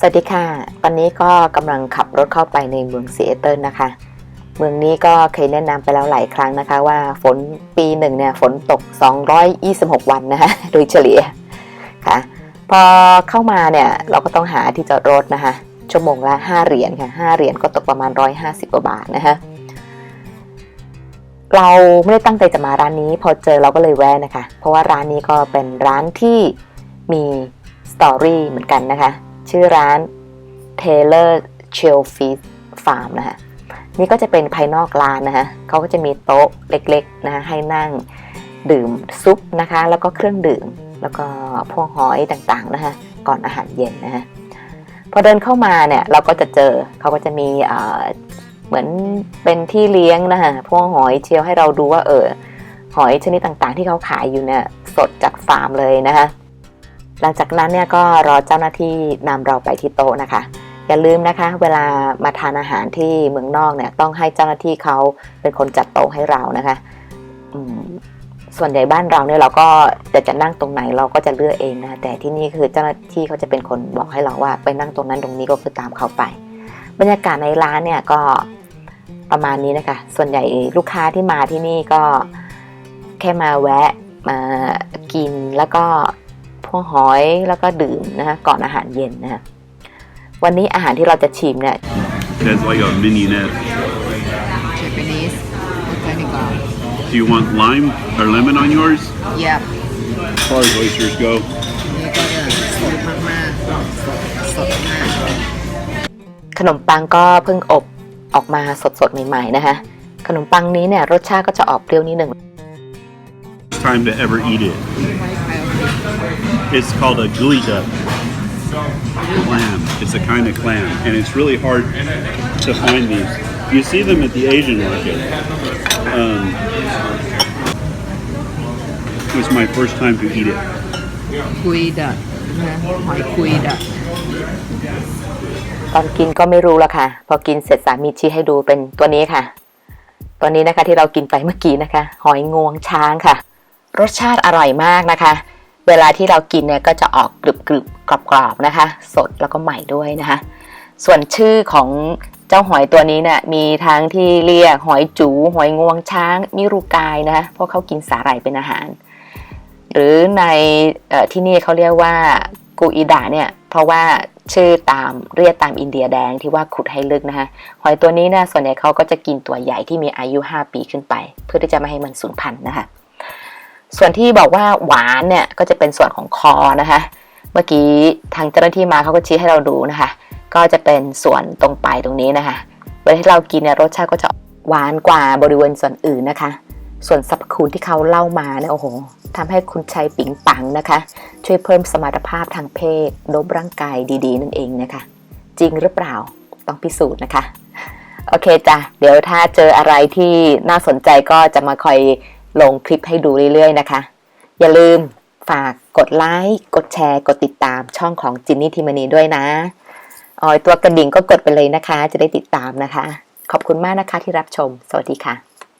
สวัสดีค่ะ ตอนนี้ก็กำลังขับรถเข้าไปในเมืองซีแอตเทิลนะคะ เมืองนี้ก็เคยแนะนำไปแล้วหลายครั้งนะคะ ว่าฝนปีหนึ่งเนี่ยฝนตก 226 วันนะคะโดยเฉลี่ยค่ะ พอเข้ามาเนี่ยเราก็ต้องหาที่จอดรถนะคะ ชั่วโมงละ 5 เหรียญค่ะ 5 เหรียญก็ตกประมาณ 150 กว่าบาทนะคะเราไม่ได้ตั้งใจจะมาร้านนี้ พอเจอเราก็เลยแวะนะคะ เพราะว่าร้านนี้ก็เป็นร้านที่มีสตอรี่เหมือนกันนะคะ ชื่อร้าน Taylor Shellfish Farm นะคะนี่ก็จะเป็นภายนอกร้านนะคะเขาก็จะมีโต๊ะเล็กๆนะคะให้นั่งดื่มซุปนะคะ แล้วก็เครื่องดื่ม แล้วก็พวกหอยต่างๆนะคะก่อนอาหารเย็นนะคะพอเดินเข้ามาเนี่ยเราก็จะเจอเขาก็จะมีเอ่อเหมือนเป็นที่เลี้ยงนะคะพวกหอยเชียวให้เราดูว่าเออหอยชนิดต่างๆ ที่เขาขายอยู่เนี่ยสดจากฟาร์มเลยนะคะ หลังจากนั้นเนี่ยก็รอเจ้าหน้าที่นำเราไปที่โต๊ะนะคะ อย่าลืมนะคะ เวลามาทานอาหารที่เมืองนอกเนี่ยต้องให้เจ้าหน้าที่เขาเป็นคนจัดโต๊ะให้เรานะคะส่วนใหญ่บ้านเราเนี่ยเราก็จะจะนั่งตรงไหนเราก็จะเลือกเองนะแต่ที่นี่คือเจ้าหน้าที่เขาจะเป็นคนบอกให้เราว่า ไปนั่งตรงนั้นตรงนี้ก็คือตามเขาไป บรรยากาศในร้านเนี่ยก็ประมาณนี้นะคะ ส่วนใหญ่ลูกค้าที่มาที่นี่ก็แค่มาแวะมากินแล้วก็ พวกหอยแล้วก็ดื่มนะคะก่อนอาหารเย็นนะคะวันนี้อาหารที่เราจะชิมเนี่ย That's like a mignonette. Japanese botanical. Do you want lime or lemon on yours? Yep. As far as oysters go, นี่ก็จะสดมากๆสดสดมากขนมปังก็เพิ่งอบออกมาสดๆใหม่ๆนะคะขนมปังนี้เนี่ยรสชาติก็จะออกเปรี้ยวนิดหนึ่ง it's time to ever eat it. It's called a guida clam. It's a kind of clam, and it's really hard to find these. You see them at the Asian market. Um, it was my first time to eat it. คุยดัดนะหอยคุยดัดตอนกินก็ไม่รู้ละค่ะ พอกินเสร็จสามีชี้ให้ดูเป็นตัวนี้ค่ะ ตัวนี้นะคะที่เรากินไปเมื่อกี้นะคะ หอยงวงช้างค่ะ รสชาติอร่อยมากนะคะ เวลาที่เรากินเนี่ยก็จะออกกรึบกรึบกรอบกรอบๆนะคะ สดแล้วก็ใหม่ด้วยนะคะ ส่วนชื่อของเจ้าหอยตัวนี้เนี่ยมีทั้งที่เรียกหอยจู หอยงวงช้าง มิรูกายนะคะเพราะเขากินสาหร่ายเป็นอาหาร หรือในออที่นี่เขาเรียกว่ากูอิดะเนี่ยเพราะว่าชื่อตามเรียกตามอินเดียแดงที่ว่าขุดให้ลึกนะคะหอยตัวนี้เนี่ยส่วนใหญ่เขาก็จะกินตัวใหญ่ที่มีอายุ 5 ปีขึ้นไป เพื่อที่จะไม่ให้มันสูญพันธุ์นะคะ ส่วนที่บอกว่าหวานเนี่ยก็จะเป็นส่วนของคอนะคะ เมื่อกี้ทางเจ้าหน้าที่มาเขาก็ชี้ให้เราดูนะคะ ก็จะเป็นส่วนตรงปลายตรงนี้นะคะ เวลาที่เรากินเนี่ยรสชาติก็จะหวานกว่าบริเวณส่วนอื่นนะคะ ส่วนสรรพคุณที่เขาเล่ามาเนี่ยโอ้โหทำให้คุณชายปิงปังนะคะ ช่วยเพิ่มสมรรถภาพทางเพศลบร่างกายดีๆ นั่นเองนะคะ จริงหรือเปล่าต้องพิสูจน์นะคะ โอเคจ้ะเดี๋ยวถ้าเจออะไรที่น่าสนใจก็จะมาคอย ลงคลิปให้ดูเรื่อยๆนะคะ อย่าลืมฝากกดไลค์กดแชร์ กดติดตามช่องของจินนี่ทิมานีด้วยนะออยตัวกระดิ่งก็กดไปเลยนะคะ จะได้ติดตามนะคะ ขอบคุณมากนะคะที่รับชม สวัสดีค่ะ